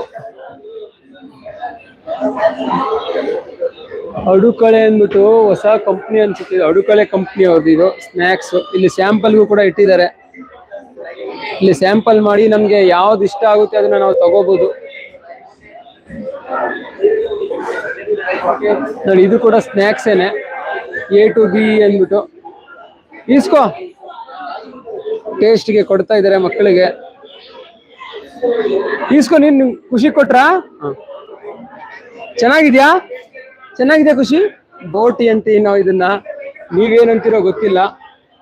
ಅಡುಕಳೆ ಅಂದ್ಬಿಟ್ಟು ಹೊಸ ಕಂಪ್ನಿ ಅನ್ಸುತ್ತೆ. ಅಡುಕಳೆ ಕಂಪ್ನಿ ಅವ್ರದ್ದು ಇದು ಸ್ನ್ಯಾಕ್ಸ್ ಇಲ್ಲಿ ಸ್ಯಾಂಪಲ್ಗೂ ಕೂಡ ಇಟ್ಟಿದ್ದಾರೆ. ಇಲ್ಲಿ ಸ್ಯಾಂಪಲ್ ಮಾಡಿ ನಮ್ಗೆ ಯಾವ್ದು ಇಷ್ಟ ಆಗುತ್ತೆ ಅದನ್ನ ನಾವು ತಗೋಬಹುದು ನೋಡಿ ಇದು ಕೂಡ ಸ್ನ್ಯಾಕ್ಸ್ ಏನೆ. ಎ ಟು ಬಿ ಅಂದ್ಬಿಟ್ಟು ಈಸ್ಕೋ ಟೇಸ್ಟ್ಗೆ ಕೊಡ್ತಾ ಇದಾರೆ ಮಕ್ಕಳಿಗೆ. ಈಸ್ಕೊ ನೀನ್ ಖುಷಿ ಕೊಟ್ರಾ? ಚೆನ್ನಾಗಿದ್ಯಾ? ಚೆನ್ನಾಗಿದೆ ಖುಷಿ. ಬೋಟಿ ಅಂತೀವಿ ನಾವು ಇದನ್ನ. ನೀವೇನಂತೀರೋ ಗೊತ್ತಿಲ್ಲ.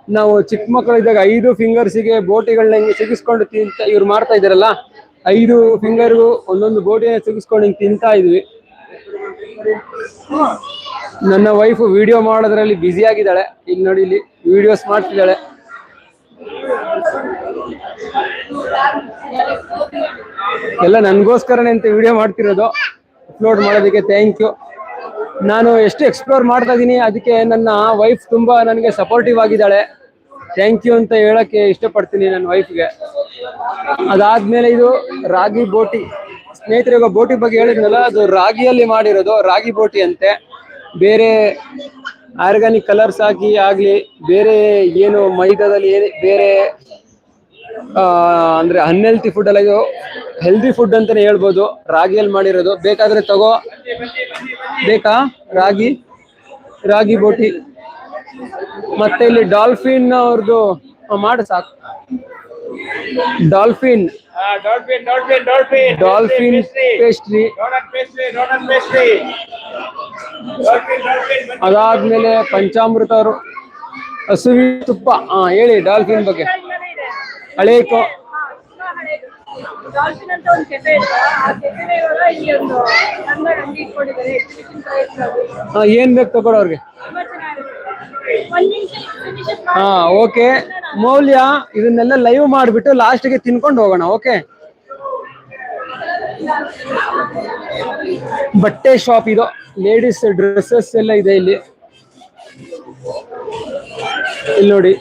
ನಾವು ಚಿಕ್ಕ ಮಕ್ಕಳಿದ್ದಾಗ ಐದು ಫಿಂಗರ್ಸಿಗೆ ಬೋಟಿಗಳನ್ನ ಹಿಂಗೆ ಸಿಗಿಸ್ಕೊಂಡು ತಿಂತ ಇವ್ರು ಮಾಡ್ತಾ ಇದಾರಲ್ಲ ಐದು ಫಿಂಗರ್ಗೂ ಒಂದೊಂದು ಬೋಟಿನ ಸಿಗಿಸ್ಕೊಂಡು ಹಿಂಗೆ ತಿಂತಾ ಇದ್ವಿ. ನನ್ನ ವೈಫ್ ವಿಡಿಯೋ ಮಾಡೋದ್ರಲ್ಲಿ ಬ್ಯುಸಿ ಆಗಿದ್ದಾಳೆ. ಇಲ್ಲಿ ನೋಡಿ ಇಲ್ಲಿ ವಿಡಿಯೋಸ್ ಮಾಡ್ತಿದ್ದಾಳೆ. ಎಲ್ಲ ನನಗೋಸ್ಕರನೇ ಅಂತ ವಿಡಿಯೋ ಮಾಡ್ತಿರೋದು. ಅಪ್ಲೋಡ್ ಮಾಡೋದಕ್ಕೆ ಥ್ಯಾಂಕ್ ಯು ನಾನು ಎಷ್ಟು ಎಕ್ಸ್ಪ್ಲೋರ್ ಮಾಡ್ತಾ ಇದ್ದೀನಿ ಅದಕ್ಕೆ ನನ್ನ ವೈಫ್ ತುಂಬಾ ನನಗೆ ಸಪೋರ್ಟಿವ್ ಆಗಿದ್ದಾಳೆ. ಥ್ಯಾಂಕ್ ಯು ಅಂತ ಹೇಳಕ್ಕೆ ಇಷ್ಟಪಡ್ತೀನಿ ನನ್ನ ವೈಫ್ಗೆ ಅದಾದ್ಮೇಲೆ ಇದು ರಾಗಿ ಬೋಟಿ. ಸ್ನೇಹಿತರೆ, ಇವಾಗ ಬೋಟಿ ಬಗ್ಗೆ ಹೇಳಿದ್ನಲ್ಲ, ಅದು ರಾಗಿಯಲ್ಲಿ ಮಾಡಿರೋದು, ರಾಗಿ ಬೋಟಿ ಅಂತೆ. ಬೇರೆ ಆರ್ಗಾನಿಕ್ ಕಲರ್ಸ್ ಹಾಕಿ ಆಗ್ಲಿ, ಬೇರೆ ಏನು ಮೈದಾದಲ್ಲಿ ಬೇರೆ ಅಂದ್ರೆ ಅನ್ಹೆಲ್ತಿ ಫುಡ್ ಅಲ್ಲ ಇದು ಹೆಲ್ದಿ ಫುಡ್ ಅಂತಾನೆ ಹೇಳ್ಬೋದು. ರಾಗಿಯಲ್ಲಿ ಮಾಡಿರೋದು. ಬೇಕಾದ್ರೆ ತಗೋ. ಬೇಕಾ? ರಾಗಿ. ರಾಗಿ ಬೋಟಿ. ಮತ್ತೆ ಇಲ್ಲಿ ಡಾಲ್ಫಿನ್ ಅವ್ರದ್ದು ಮಾಡಿ ಸಾಕು. ಡಾಲ್ಫಿನ್. ಡಾಲ್ಫಿನ್ ಪೇಸ್ಟ್ರಿ ಅದಾದ್ಮೇಲೆ ಪಂಚಾಮೃತ ಅವರು. ಹಸುವಿ ತುಪ್ಪ. ಹಾ ಹೇಳಿ ಡಾಲ್ಫಿನ್ ಬಗ್ಗೆ. ಹಳೆ ಡಾಲ್ಫಿನ್ ಅಂತ ಒಂದು ಕೆಫೆ ಇತ್ತು ಆ ಕೆಫೆನ ಇವಾಗ ಇಲ್ಲಿ ಒಂದು ಸಣ್ಣದಾಗಿ ಅಂಗಡಿ ಇಟ್ಕೊಂಡಿದ್ದಾರೆ ಎಕ್ಸಿಬಿಷನ್ ತರ ಇತ್ತು ಅದು. ಹಾ ಏನ್ ಬೇಕು ತಗೊಳ್ಳೋ ಅವ್ರಿಗೆ. ಹಾ ಓಕೆ. ಮೌಲ್ಯ ಇದನ್ನೆಲ್ಲ ಲೈವ್ ಮಾಡಿಬಿಟ್ಟು ಲಾಸ್ಟ್ಗೆ ತಿನ್ಕೊಂಡು ಹೋಗೋಣ ಓಕೆ? ಬಟ್ಟೆ ಶಾಪ್ ಇದು. ಲೇಡೀಸ್ ಡ್ರೆಸ್ಸಸ್ ಎಲ್ಲ ಇದೆ ಇಲ್ಲಿ. ಇಲ್ಲಿ ನೋಡಿ.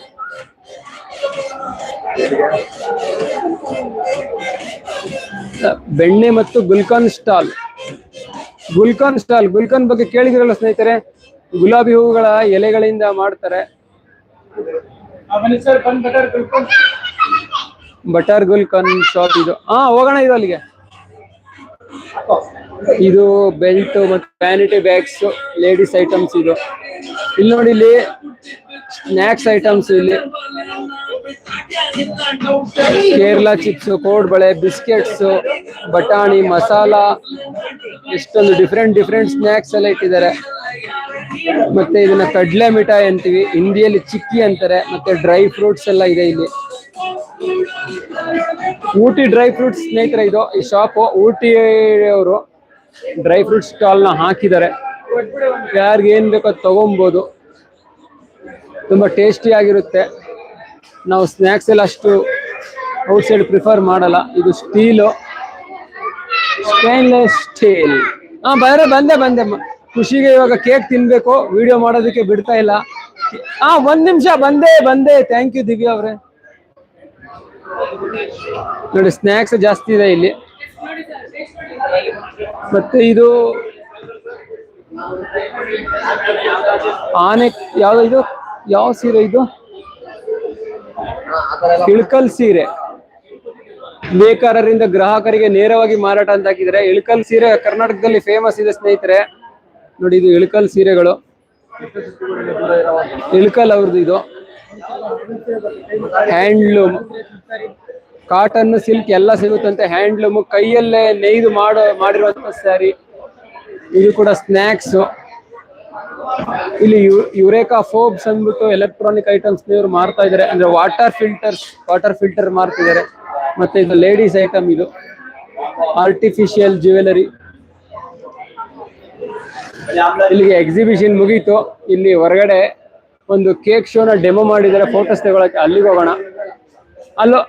ಬೆಣ್ಣೆ ಮತ್ತು ಗುಲ್ಕನ್ ಸ್ಟಾಲ್. ಗುಲ್ಕನ್ ಸ್ಟಾಲ್, ಗುಲ್ಕನ್ ಬಗ್ಗೆ ಕೇಳಿದಿರಲ್ಲ ಸ್ನೇಹಿತರೆ? ಗುಲಾಬಿ ಹೂವುಗಳ ಎಲೆಗಳಿಂದ ಮಾಡ್ತಾರೆ. ಬಟರ್ ಗುಲ್ಕನ್ ಶಾಪ್ ಇದು. ಹಾ ಹೋಗೋಣ ಇದು ಅಲ್ಲಿಗೆ. ಇದು ಬೆಲ್ಟ್ ಮತ್ತು ವ್ಯಾನಿಟಿ ಬ್ಯಾಗ್ಸ್, ಲೇಡೀಸ್ ಐಟಮ್ಸ್ ಇದು. ಇಲ್ಲಿ ನೋಡಿ ಇಲ್ಲಿ ಸ್ನ್ಯಾಕ್ಸ್ ಐಟಮ್ಸ್ ಇಲ್ಲಿ. ಕೇರಳ ಚಿಪ್ಸ್ ಕೋಡ್ಬಳೆ ಬಿಸ್ಕೆಟ್ಸ್ ಬಟಾಣಿ ಮಸಾಲ ಎಷ್ಟೊಂದು ಡಿಫ್ರೆಂಟ್ ಡಿಫ್ರೆಂಟ್ ಸ್ನ್ಯಾಕ್ಸ್ ಎಲ್ಲ ಇಟ್ಟಿದ್ದಾರೆ. ಮತ್ತೆ ಇದನ್ನ ಕಡ್ಲೆ ಮಿಠಾಯಿ ಅಂತೀವಿ. ಹಿಂದಿಯಲ್ಲಿ ಚಿಕ್ಕಿ ಅಂತಾರೆ. ಮತ್ತೆ ಡ್ರೈ ಫ್ರೂಟ್ಸ್ ಎಲ್ಲ ಇದೆ ಇಲ್ಲಿ. ಊಟಿ ಡ್ರೈ ಫ್ರೂಟ್ಸ್ ಸ್ನೇಹಿತರೆ, ಇದು ಈ ಶಾಪ್ ಊಟಿ ಅವರು ಡ್ರೈ ಫ್ರೂಟ್ಸ್ ಸ್ಟಾಲ್ನ ಹಾಕಿದ್ದಾರೆ. ಯಾರಿಗೆ ಏನ್ ಬೇಕೋ ತಗೊಬೋದು. ತುಂಬಾ ಟೇಸ್ಟಿ ಆಗಿರುತ್ತೆ. ನಾವು ಸ್ನ್ಯಾಕ್ಸ್ ಎಲ್ಲ ಅಷ್ಟು ಔಟ್ಸೈಡ್ ಪ್ರಿಫರ್ ಮಾಡಲ್ಲ. ಇದು ಸ್ಟೀಲು ಸ್ಟೈನ್ಲೆಸ್ ಸ್ಟೀಲ್ ಹಾಂ ಬರೋ ಬಂದೆ ಬಂದೆ. ಖುಷಿಗೆ ಇವಾಗ ಕೇಕ್ ತಿನ್ಬೇಕು. ವಿಡಿಯೋ ಮಾಡೋದಕ್ಕೆ ಬಿಡ್ತಾ ಇಲ್ಲ. ಹಾ, ಒಂದ್ ನಿಮಿಷ, ಬಂದೆ ಬಂದೆ. ಥ್ಯಾಂಕ್ ಯು ದಿವ್ಯಾ ಅವ್ರೆ. ನೋಡಿ ಸ್ನ್ಯಾಕ್ಸ್ ಜಾಸ್ತಿ ಇದೆ ಇಲ್ಲಿ. ಮತ್ತೆ ಇದು ಆನೆ, ಯಾವ್ದು ಇದು? ಯಾವ ಸೀರೆ ಇದು? ಇಳ್ಕಲ್ ಸೀರೆ. ಬೇಕಾರರಿಂದ ಗ್ರಾಹಕರಿಗೆ ನೇರವಾಗಿ ಮಾರಾಟ ಅಂತ ಹಾಕಿದ್ರೆ ಇಳ್ಕಲ್ ಸೀರೆ ಕರ್ನಾಟಕದಲ್ಲಿ ಫೇಮಸ್ ಇದೆ ಸ್ನೇಹಿತರೆ. ನೋಡಿ ಇದು ಇಳ್ಕಲ್ ಸೀರೆಗಳು. ಇಳ್ಕಲ್ ಅವ್ರದ್ದು ಇದು. ಹ್ಯಾಂಡ್ಲೂಮ್. ಕಾಟನ್, ಸಿಲ್ಕ್ ಎಲ್ಲ ಸಿಗುತ್ತಂತೆ. ಹ್ಯಾಂಡ್ಲೂಮ್ ಕೈಯಲ್ಲೇ ನೇಯ್ದು ಮಾಡೋ ಮಾಡಿರುವಂತ ಸ್ಯಾರಿ. ಇದು ಕೂಡ ಸ್ನ್ಯಾಕ್ಸ್ ಇಲ್ಲಿ ಯುರೇಕಾ ಫೋಬ್ಸ್ ಅಂದ್ಬಿಟ್ಟು ಎಲೆಕ್ಟ್ರಾನಿಕ್ ಐಟಮ್ಸ್ ಇವರು ಮಾರ್ತಾ ಇದಾರೆ. ಅಂದ್ರೆ ವಾಟರ್ ಫಿಲ್ಟರ್ಸ್ ವಾಟರ್ ಫಿಲ್ಟರ್ ಮಾರ್ತಿದ್ದಾರೆ ಮತ್ತೆ ಇದು ಲೇಡೀಸ್ ಐಟಮ್ ಇದು. ಆರ್ಟಿಫಿಷಿಯಲ್ ಜ್ಯುವೆಲರಿ ಇಲ್ಲಿಗೆ ಎಕ್ಸಿಬಿಷನ್ ಮುಗೀತು. ಇಲ್ಲಿ ಹೊರಗಡೆ ಒಂದು ಕೇಕ್ ಶೋನ ಡೆಮೋ ಮಾಡಿದ್ದಾರೆ ಫೋಟೋಸ್ ತಗೊಳಕ್ಕೆ ಅಲ್ಲಿಗೆ ಹೋಗೋಣ. ಅಲ್ಲೋ.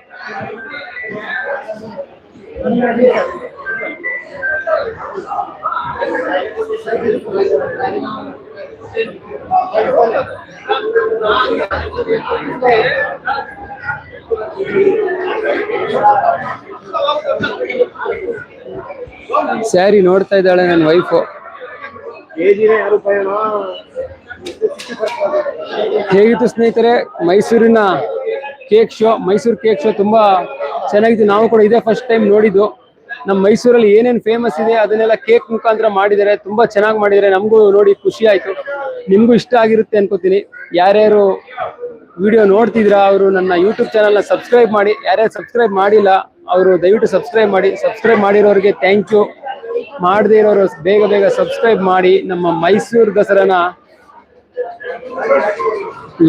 ಸ್ಯಾರಿ ನೋಡ್ತಾ ಇದ್ದಾಳೆ ನನ್ನ ವೈಫು ಹೇಗಿತ್ತು ಸ್ನೇಹಿತರೆ? ಮೈಸೂರಿನ cake show Mysuru cake show ತುಂಬಾ ಚೆನ್ನಾಗಿತ್ತು. ನಾವು ಕೂಡ ಇದೇ ಫಸ್ಟ್ ಟೈಮ್ ನೋಡಿದ್ದು. ನಮ್ಮ ಮೈಸೂರಲ್ಲಿ ಏನೇನು ಫೇಮಸ್ ಇದೆ ಅದನ್ನೆಲ್ಲ ಕೇಕ್ ಮುಖಾಂತರ ಮಾಡಿದ್ದಾರೆ. ತುಂಬಾ ಚೆನ್ನಾಗಿ ಮಾಡಿದ್ದಾರೆ. ನಮಗೂ ನೋಡಿ ಖುಷಿ ಆಯ್ತು. ನಿಮಗೂ ಇಷ್ಟ ಆಗಿರುತ್ತೆ ಅನ್ಕೋತೀನಿ. ಯಾರ್ಯಾರು ವಿಡಿಯೋ ನೋಡ್ತಿದ್ರ ಅವರು ನನ್ನ ಯೂಟ್ಯೂಬ್ ಚಾನಲ್ನ ಸಬ್ಸ್ಕ್ರೈಬ್ ಮಾಡಿ. ಯಾರ್ಯಾರು ಸಬ್ಸ್ಕ್ರೈಬ್ ಮಾಡಿಲ್ಲ, ಅವರು ದಯವಿಟ್ಟು ಸಬ್ಸ್ಕ್ರೈಬ್ ಮಾಡಿ. ಸಬ್ಸ್ಕ್ರೈಬ್ ಮಾಡಿರೋರಿಗೆ ಥ್ಯಾಂಕ್ ಯು ಮಾಡದೇ ಇರೋರು ಬೇಗ ಬೇಗ ಸಬ್ಸ್ಕ್ರೈಬ್ ಮಾಡಿ. ನಮ್ಮ ಮೈಸೂರು ದಸರಾನ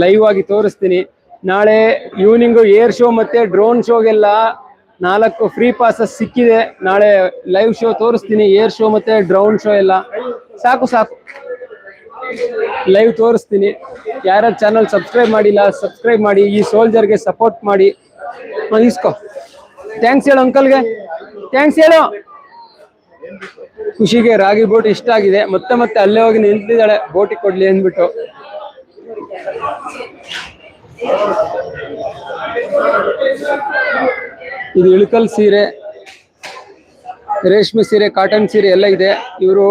ಲೈವ್ ಆಗಿ ತೋರಿಸ್ತೀನಿ. ನಾಳೆ ಈವ್ನಿಂಗು ಏರ್ ಶೋ ಮತ್ತೆ ಡ್ರೋನ್ ಶೋಗೆಲ್ಲ ನಾಲ್ಕು ಫ್ರೀ ಪಾಸಸ್ ಸಿಕ್ಕಿದೆ. ನಾಳೆ ಲೈವ್ ಶೋ ತೋರಿಸ್ತೀನಿ. ಏರ್ ಶೋ ಮತ್ತೆ ಡ್ರೋನ್ ಶೋ ಎಲ್ಲ. ಸಾಕು ಸಾಕು. ಲೈವ್ ತೋರಿಸ್ತೀನಿ. ಯಾರ ಚಾನಲ್ ಸಬ್ಸ್ಕ್ರೈಬ್ ಮಾಡಿಲ್ಲ ಸಬ್ಸ್ಕ್ರೈಬ್ ಮಾಡಿ, ಈ ಸೋಲ್ಜರ್ಗೆ ಸಪೋರ್ಟ್ ಮಾಡಿ. ಇಸ್ಕೊ. ಥ್ಯಾಂಕ್ಸ್ ಹೇಳು ಅಂಕಲ್ಗೆ ಥ್ಯಾಂಕ್ಸ್ ಹೇಳು. ಖುಷಿಗೆ ರಾಗಿ ಬೋಟ್ ಇಷ್ಟ ಆಗಿದೆ. ಮತ್ತೆ ಮತ್ತೆ ಅಲ್ಲೇ ಹೋಗಿ ನಿಂತಿದ್ದಾಳೆ. ಬೋಟಿಗೆ ಕೊಡ್ಲಿ ಅಂದ್ಬಿಟ್ಟು. ಇದು ಇಳಕಲ್ ಸೀರೆ. ರೇಷ್ಮೆ ಸೀರೆ ಕಾಟನ್ ಸೀರೆ ಎಲ್ಲ ಇದೆ. ಇವರು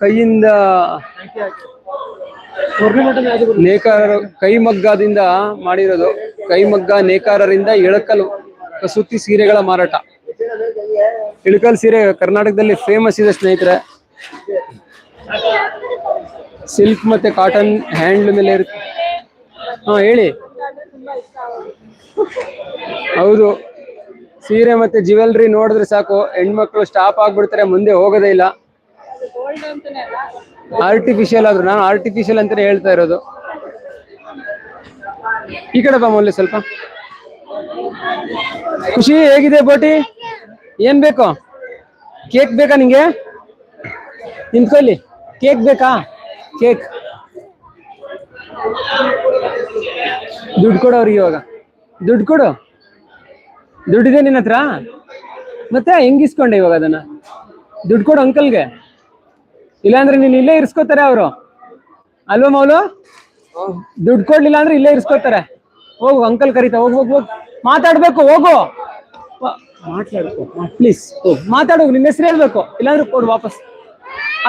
ಕೈಯಿಂದ ನೇಕಾರರು ಕೈಮಗ್ಗದಿಂದ ಮಾಡಿರೋದು. ಕೈಮಗ್ಗ ನೇಕಾರರಿಂದ ಇಳಕಲ್ ಕಸೂತಿ ಸೀರೆಗಳ ಮಾರಾಟ. ಇಳಕಲ್ ಸೀರೆ ಕರ್ನಾಟಕದಲ್ಲಿ ಫೇಮಸ್ ಇದೆ ಸ್ನೇಹಿತರೆ. ಸಿಲ್ಕ್ ಮತ್ತೆ ಕಾಟನ್ ಹ್ಯಾಂಡ್ ಮೇಲೆ ಇರುತ್ತೆ. ಹಾ, ಹೇಳಿ. ಹೌದು. ಸೀರೆ ಮತ್ತೆ ಜ್ಯುವೆಲ್ರಿ ನೋಡಿದ್ರೆ ಸಾಕು. ಹೆಣ್ಮಕ್ಳು ಸ್ಟಾಪ್ ಆಗ್ಬಿಡ್ತಾರೆ, ಮುಂದೆ ಹೋಗೋದೇ ಇಲ್ಲ ಅದು ಗೋಲ್ಡ್ ಅಂತಾನೆ ಅಲ್ಲ ಆರ್ಟಿಫಿಷಿಯಲ್ ಆದ್ರು, ನಾನು ಆರ್ಟಿಫಿಷಿಯಲ್ ಅಂತಾನೆ ಹೇಳ್ತಾ ಇರೋದು. ಈ ಕಡೆ ಬಾ ಮೊದಲು ಸ್ವಲ್ಪ. ಖುಷಿ, ಹೇಗಿದೆ ಬೋಟಿ? ಏನ್ ಬೇಕು? ಕೇಕ್ ಬೇಕಾ ನಿಂಗೆ? ನಿಂತ್ಕೊಳ್ಳಿ ಕೇಕ್ ಬೇಕಾ? ಕೇಕ್. ದುಡ್ಡು ಕೊಡು ಅವ್ರಿಗೆ ಇವಾಗ. ದುಡ್ಡು ಕೊಡು. ದುಡ್ಡಿದೆ ನಿನ್ನ ಹತ್ರ. ಮತ್ತೆ ಹೆಂಗಿಸ್ಕೊಂಡೆ ಇವಾಗ ಅದನ್ನ? ದುಡ್ಡು ಕೊಡು ಅಂಕಲ್ಗೆ. ಇಲ್ಲಾಂದ್ರೆ ನೀನ್ ಇಲ್ಲೇ ಇರ್ಸ್ಕೋತಾರೆ ಅವರು. ಅಲ್ವಾ ಮೌಲು? ದುಡ್ಡು ಕೊಡ್ಲಿಲ್ಲ ಅಂದ್ರೆ ಇಲ್ಲೇ ಇರ್ಸ್ಕೋತಾರೆ. ಹೋಗು ಅಂಕಲ್ ಕರೀತಾ ಹೋಗ್ ಹೋಗ್ ಹೋಗ್. ಮಾತಾಡ್ಬೇಕು ಹೋಗು. ಪ್ಲೀಸ್ ಮಾತಾಡು ನಿನ್ನ ಹೆಸರು ಹೇಳ್ಬೇಕು. ಇಲ್ಲಾಂದ್ರೆ ಕೊಡು ವಾಪಸ್.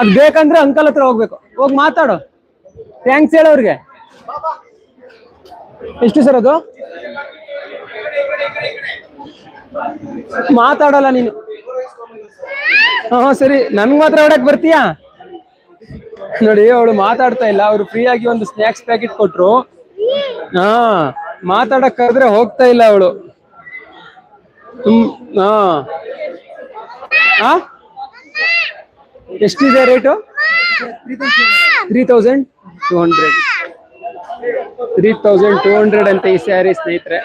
ಅದ್ ಬೇಕಂದ್ರೆ ಅಂಕಲ್ ಹತ್ರ ಹೋಗ್ಬೇಕು. ಹೋಗ್ ಮಾತಾಡು. ಥ್ಯಾಂಕ್ಸ್ ಹೇಳೋರ್ಗೆ. ಎಷ್ಟು ಸರ್ ಅದು? ಮಾತಾಡಲ್ಲ ನೀನು. ಹಾ ಹಾ, ಸರಿ. ನನ್ಗ್ ಮಾತ್ರ ಹೊಡಕ್ ಬರ್ತೀಯಾ? ನೋಡಿ, ಅವಳು ಮಾತಾಡ್ತಾ ಇಲ್ಲ. ಅವ್ರು ಫ್ರೀ ಆಗಿ ಒಂದು ಸ್ನಾಕ್ಸ್ ಪ್ಯಾಕೆಟ್ ಕೊಟ್ರು. ಹಾ ಮಾತಾಡಕ್ ಕರೆದ್ರೆ ಹೋಗ್ತಾ ಇಲ್ಲ ಅವಳು. ಹಾ. ಎಷ್ಟಿದೆ rate three thousand two hundred three thousand two hundred ಅಂತ ಈ ಸ್ಯಾರಿ ಸ್ನೇಹಿತರೆ.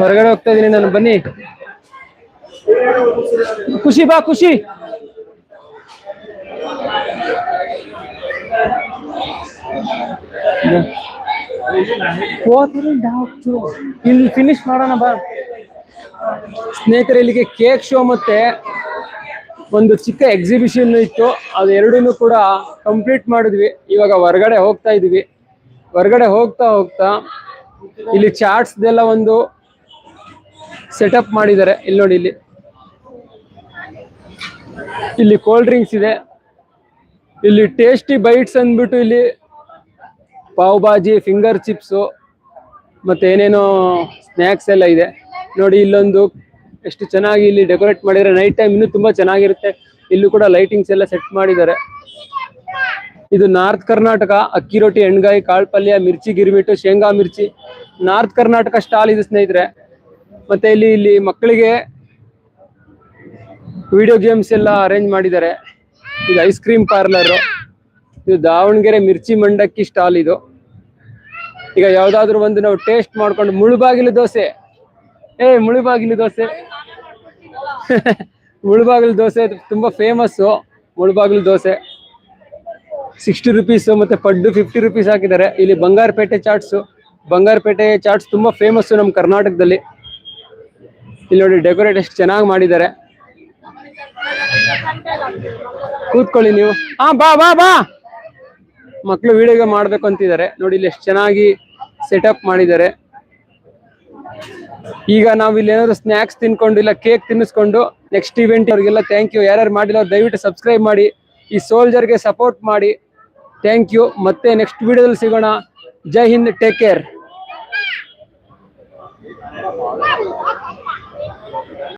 ಹೊರಗಡೆ ಹೋಗ್ತಾ ಇದೀನಿ ನಾನು, ಬನ್ನಿ. ಖುಷಿ ಬಾ, ಖುಷಿ. ಇಲ್ಲಿ ಫಿನಿಶ್ ಮಾಡೋಣ ಬಾ. ಸ್ನೇಹಿತರೆ, ಇಲ್ಲಿಗೆ ಕೇಕ್ ಶೋ ಮತ್ತೆ ಒಂದು ಚಿಕ್ಕ ಎಕ್ಸಿಬಿಷನ್ ಇತ್ತು. ಅದು ಎರಡೂ ಕೂಡ ಕಂಪ್ಲೀಟ್ ಮಾಡಿದ್ವಿ. ಇವಾಗ ಹೊರಗಡೆ ಹೋಗ್ತಾ ಇದೀವಿ. ಹೊರಗಡೆ ಹೋಗ್ತಾ ಹೋಗ್ತಾ ಇಲ್ಲಿ ಚಾಟ್ಸ್ದೆಲ್ಲ ಒಂದು ಸೆಟಪ್ ಮಾಡಿದ್ದಾರೆ. ಇಲ್ಲಿ ನೋಡಿ, ಇಲ್ಲಿ. ಇಲ್ಲಿ ಕೋಲ್ಡ್ ಡ್ರಿಂಕ್ಸ್ ಇದೆ. ಇಲ್ಲಿ ಟೇಸ್ಟಿ ಬೈಟ್ಸ್ ಅಂದ್ಬಿಟ್ಟು ಇಲ್ಲಿ ಪಾವ್ ಬಾಜಿ ಫಿಂಗರ್ ಚಿಪ್ಸು ಮತ್ತೆ ಏನೇನೋ ಸ್ನ್ಯಾಕ್ಸ್ ಎಲ್ಲ ಇದೆ. ನೋಡಿ ಇಲ್ಲೊಂದು ಎಷ್ಟು ಚೆನ್ನಾಗಿ ಇಲ್ಲಿ ಡೆಕೋರೇಟ್ ಮಾಡಿದರೆ ನೈಟ್ ಟೈಮ್ ಇನ್ನೂ ತುಂಬಾ ಚೆನ್ನಾಗಿರುತ್ತೆ. ಇಲ್ಲೂ ಕೂಡ ಲೈಟಿಂಗ್ಸ್ ಎಲ್ಲ ಸೆಟ್ ಮಾಡಿದ್ದಾರೆ. ಇದು ನಾರ್ತ್ ಕರ್ನಾಟಕ ಅಕ್ಕಿ ರೊಟ್ಟಿ, ಎಣ್ಗಾಯಿ ಕಾಳು ಪಲ್ಯ ಮಿರ್ಚಿ, ಗಿರ್ಮಿಟ್ಟು, ಶೇಂಗಾ, ಮಿರ್ಚಿ. ನಾರ್ತ್ ಕರ್ನಾಟಕ ಸ್ಟಾಲ್ ಇದೆ ಸ್ನೇಹಿತರೆ. ಮತ್ತೆ ಇಲ್ಲಿ ಇಲ್ಲಿ ಮಕ್ಕಳಿಗೆ ವಿಡಿಯೋ ಗೇಮ್ಸ್ ಎಲ್ಲ ಅರೇಂಜ್ ಮಾಡಿದ್ದಾರೆ. ಇದು ಐಸ್ ಕ್ರೀಮ್ ಪಾರ್ಲರ್. ಇದು ದಾವಣಗೆರೆ ಮಿರ್ಚಿ ಮಂಡಕ್ಕಿ ಸ್ಟಾಲ್ ಇದು. ಈಗ ಯಾವ್ದಾದ್ರು ಒಂದು ನಾವು ಟೇಸ್ಟ್ ಮಾಡ್ಕೊಂಡು ಮುಳುಬಾಗಿಲು ದೋಸೆ. ಏ, ಮುಳುಬಾಗಿಲು ದೋಸೆ. ಮುಳುಬಾಗಿಲು ದೋಸೆ ತುಂಬಾ famous Mulbagal dosa. Sixty rupees ಮತ್ತೆ ಪಡ್ಡು ಫಿಫ್ಟಿ ರುಪೀಸ್ ಹಾಕಿದ್ದಾರೆ. ಇಲ್ಲಿ ಬಂಗಾರಪೇಟೆ ಚಾಟ್ಸು. ಬಂಗಾರಪೇಟೆ ಚಾಟ್ಸ್ ತುಂಬಾ ಫೇಮಸ್ಸು ನಮ್ಮ ಕರ್ನಾಟಕದಲ್ಲಿ. ಇಲ್ಲಿ ನೋಡಿ ಡೆಕೋರೇಟ್ ಎಷ್ಟು ಚೆನ್ನಾಗಿ ಮಾಡಿದ್ದಾರೆ. ಕೂತ್ಕೊಳ್ಳಿ ನೀವು. ಹಾ ಬಾ ಬಾ ಬಾ. ಮಕ್ಳು ವಿಡಿಯೋ ಮಾಡ್ಬೇಕು ಅಂತಿದ್ದಾರೆ. ನೋಡಿ, ಇಲ್ಲಿ ಎಷ್ಟು ಚೆನ್ನಾಗಿ ಸೆಟಪ್ ಮಾಡಿದ್ದಾರೆ. ಈಗ ನಾವು ಇಲ್ಲಿ ಏನಾದ್ರು ಸ್ನಾಕ್ಸ್ ತಿನ್ಕೊಂಡು ಇಲ್ಲ ಕೇಕ್ ತಿನ್ನಿಸ್ಕೊಂಡು ನೆಕ್ಸ್ಟ್ ಇವೆಂಟ್ ಅವ್ರಿಗೆಲ್ಲ ಥ್ಯಾಂಕ್ ಯು ಯಾರ್ಯಾರು ಮಾಡಿಲ್ಲ ಅವ್ರು ದಯವಿಟ್ಟು ಸಬ್ಸ್ಕ್ರೈಬ್ ಮಾಡಿ. ಈ ಸೋಲ್ಜರ್ಗೆ ಸಪೋರ್ಟ್ ಮಾಡಿ. ಥ್ಯಾಂಕ್ ಯು ಮತ್ತೆ ನೆಕ್ಸ್ಟ್ ವಿಡಿಯೋದಲ್ಲಿ ಸಿಗೋಣ. ಜೈ ಹಿಂದ್. Take care